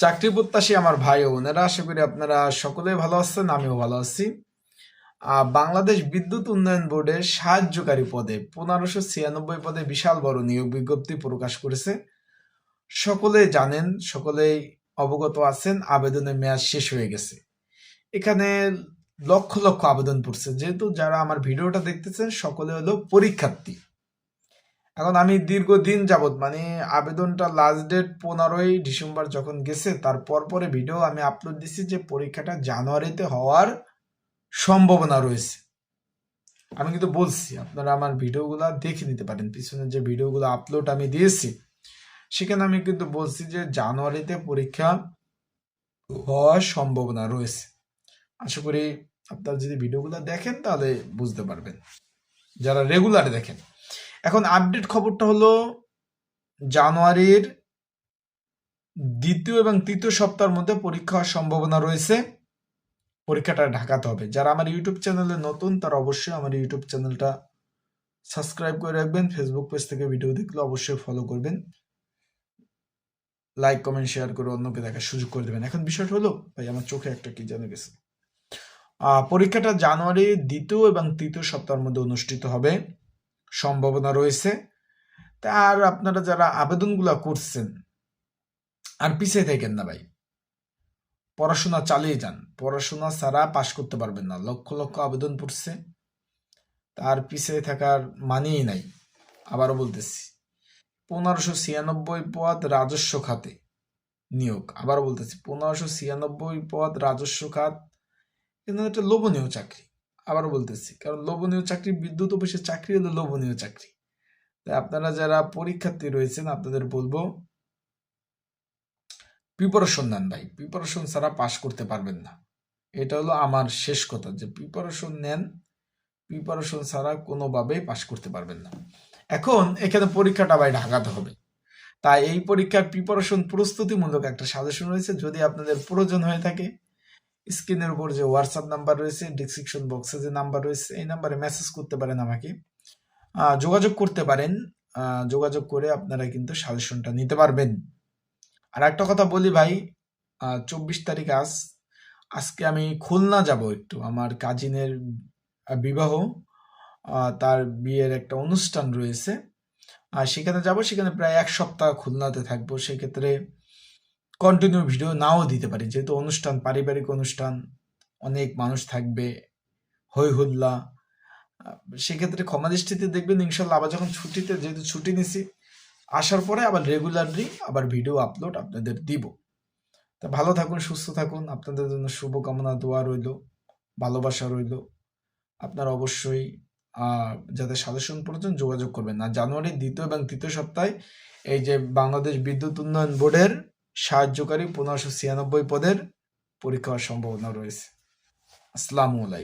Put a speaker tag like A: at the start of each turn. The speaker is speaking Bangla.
A: চাকরি প্রত্যাশী আমার ভাই বোনেরা, আশা করি আপনারা সকলেই ভালো আছেন, আমিও ভালো আছি। বাংলাদেশ বিদ্যুৎ উন্নয়ন বোর্ডের সাহায্যকারী পদে, পনেরোশো ছিয়ানব্বই পদে বিশাল বড় নিয়োগ বিজ্ঞপ্তি প্রকাশ করেছে। সকলে জানেন, সকলেই অবগত আছেন, আবেদনের মেয়াদ শেষ হয়ে গেছে। এখানে লক্ষ লক্ষ আবেদন পড়ছে। যেহেতু যারা আমার ভিডিওটা দেখতেছেন, সকলে হলো পরীক্ষার্থী। এখন আমি দীর্ঘদিন যাবৎ মানে আবেদনটা লাস্ট ডেট পনেরোই ডিসেম্বর যখন গেছে, তার পরে ভিডিও আমি আপলোড দিছি যে পরীক্ষাটা জানুয়ারিতে হওয়ার সম্ভাবনা রয়েছে। আমি কিন্তু বলছি, আপনারা আমার ভিডিওগুলো দেখে নিতে পারেন। পিছনে যে ভিডিওগুলো আপলোড আমি দিয়েছি, সেখানে আমি কিন্তু বলছি যে জানুয়ারিতে পরীক্ষা হওয়ার সম্ভাবনা রয়েছে। আশা করি আপনারা যদি ভিডিওগুলো দেখেন, তাহলে বুঝতে পারবেন। যারা রেগুলার দেখেন এখন আপডেট খবরটা হলো জানুয়ারির দ্বিতীয় এবং তৃতীয় সপ্তাহের মধ্যে পরীক্ষা হওয়ার সম্ভাবনা রয়েছে। পরীক্ষাটা ঢাকাতে হবে। যারা আমার ইউটিউব চ্যানেলে নতুন, তারা অবশ্যই আমার ইউটিউব চ্যানেলটা সাবস্ক্রাইব করে রাখবেন। ফেসবুক পেজ থেকে ভিডিও দেখলে অবশ্যই ফলো করবেন। লাইক কমেন্ট শেয়ার করে অন্যকে দেখার সুযোগ করে দেবেন। এখন বিষয়টা হলো, ভাই, আমার চোখে একটা কি জানা গেছে। পরীক্ষাটা জানুয়ারির দ্বিতীয় এবং তৃতীয় সপ্তাহের মধ্যে অনুষ্ঠিত হবে। সম্ভাবনা রয়েছে। তা আর আপনারা যারা আবেদনগুলো করছেন, আর পিছিয়ে থাকেন না ভাই, পড়াশোনা চালিয়ে যান। পড়াশোনা ছাড়া পাশ করতে পারবেন না। লক্ষ লক্ষ আবেদন পড়ছে, তার পিছিয়ে থাকার মানেই নাই। আবারও বলতেছি, পনেরোশো ছিয়ানব্বই পদ রাজস্ব খাতে নিয়োগ। আবারও বলতেছি, পনেরোশো ছিয়ানব্বই পদ রাজস্ব খাত কিন্তু একটা লোভনীয় চাকরি। আবারও বলতেছি, কারণ লোভনীয় চাকরি, বিদ্যুৎ অফিসের চাকরি হলো লোভনীয় চাকরি। তাই আপনারা যারা পরীক্ষার্থী রয়েছেন, আপনাদের বলব প্রিপারেশন নেন ভাই। প্রিপারেশন ছাড়া পাশ করতে পারবেন না। এটা হলো আমার শেষ কথা যে প্রিপারেশন নেন প্রিপারেশন ছাড়া কোনোভাবেই পাশ করতে পারবেন না। এখন এখানে পরীক্ষাটা ভাই ঢাকাতে হবে। তাই এই পরীক্ষার প্রিপারেশন প্রস্তুতিমূলক একটা সাজেশন রয়েছে। যদি আপনাদের প্রয়োজন হয়ে থাকে স্ক্রিনের উপর যে হোয়াটসঅ্যাপ নাম্বার রয়েছে ডিসক্রিপশন বক্সে যে নাম্বার রয়েছে, এই নাম্বারে মেসেজ করতে পারেন আমাকে। যোগাযোগ করতে পারেন। যোগাযোগ করে আপনারা কিন্তু সাজেশনটা নিতে পারবেন। আর একটা কথা বলি ভাই চব্বিশ তারিখ আজ, আজকে আমি খুলনা যাব একটু। আমার কাজিনের বিবাহ তার বিয়ের একটা অনুষ্ঠান রয়েছে। আর সেখানে যাব, সেখানে প্রায় এক সপ্তাহ খুলনাতে থাকব। সেক্ষেত্রে কন্টিনিউ ভিডিও নাও দিতে পারি। যেহেতু অনুষ্ঠান, পারিবারিক অনুষ্ঠান, অনেক মানুষ থাকবে হই হুল্লা সেক্ষেত্রে ক্ষমা দৃষ্টিতে দেখবেন ইনশাল্লাহ আবার যখন ছুটিতে, যেহেতু ছুটি নিছি, আসার পরে আবার রেগুলারলি আবার ভিডিও আপলোড আপনাদের দিব। তা ভালো থাকুন, সুস্থ থাকুন, আপনাদের জন্য শুভকামনা, দোয়া রইল, ভালোবাসা রইল। আপনারা অবশ্যই যাদের সাজেশন প্রয়োজন যোগাযোগ করবেন। না জানুয়ারির দ্বিতীয় এবং তৃতীয় সপ্তাহে এই যে বাংলাদেশ বিদ্যুৎ উন্নয়ন বোর্ডের সাহায্যকারী পনেরোশো ছিয়ানব্বই পদের পরীক্ষা সম্ভাবনা রয়েছে। আসসালামু আলাইকুম।